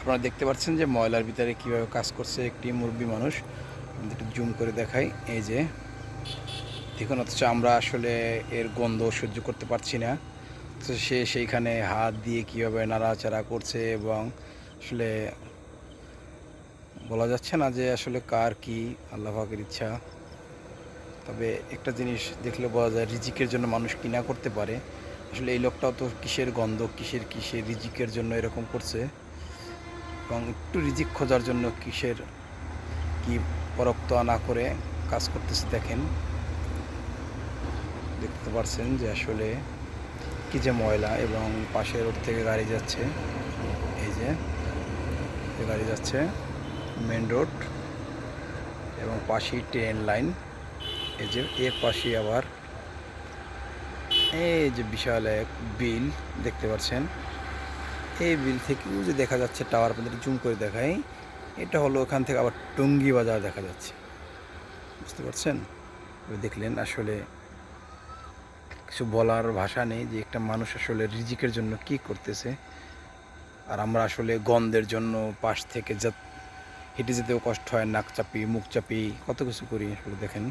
আপনারা দেখতে পাচ্ছেন যে ময়লার ভিতরে কীভাবে কাজ করছে একটি মুরব্বী মানুষ। একটু জুম করে দেখাই। এই যে, দেখুন অথচ আমরা আসলে এর গন্ধ সহ্য করতে পারছি না। তো সে সেইখানে হাত দিয়ে কীভাবে নাড়াচাড়া করছে এবং আসলে বলা যাচ্ছে না যে আসলে কার কি আল্লাহ ইচ্ছা। তবে একটা জিনিস দেখলে বলা যায়, রিজিকের জন্য মানুষ কিনা করতে পারে। আসলে এই লোকটাও তো কিসের গন্ধ, কিসের কিসের রিজিকের জন্য এরকম করছে। এবং একটু রিজিক খোঁজার জন্য কিসের কি পরক্ত না করে কাজ করতেছে দেখেন। দেখতে পারছেন যে আসলে কি যে ময়লা এবং পাশে রোড থেকে গাড়ি যাচ্ছে। এই যে গাড়ি যাচ্ছে মেন রোড এবং পাশেই ট্রেন লাইন এই যে এর পাশে আবার এই যে বিশাল এক বিল, দেখতে পাচ্ছেন এই বিল থেকেও যে দেখা যাচ্ছে টাওয়ার আপনাদের জুম করে দেখাই, এটা হলো ওখান থেকে আবার টঙ্গি বাজার দেখা যাচ্ছে। বুঝতে পারছেন? দেখলেন আসলে কিছু বলার ভাষা নেই যে একটা মানুষ আসলে রিজিকের জন্য কি করতেছে। আর আমরা আসলে গন্ধের জন্য পাশ থেকে যা, হেঁটে যেতেও কষ্ট হয়, নাক চাপি মুখ চাপি কত কিছু করি আসলে দেখেন।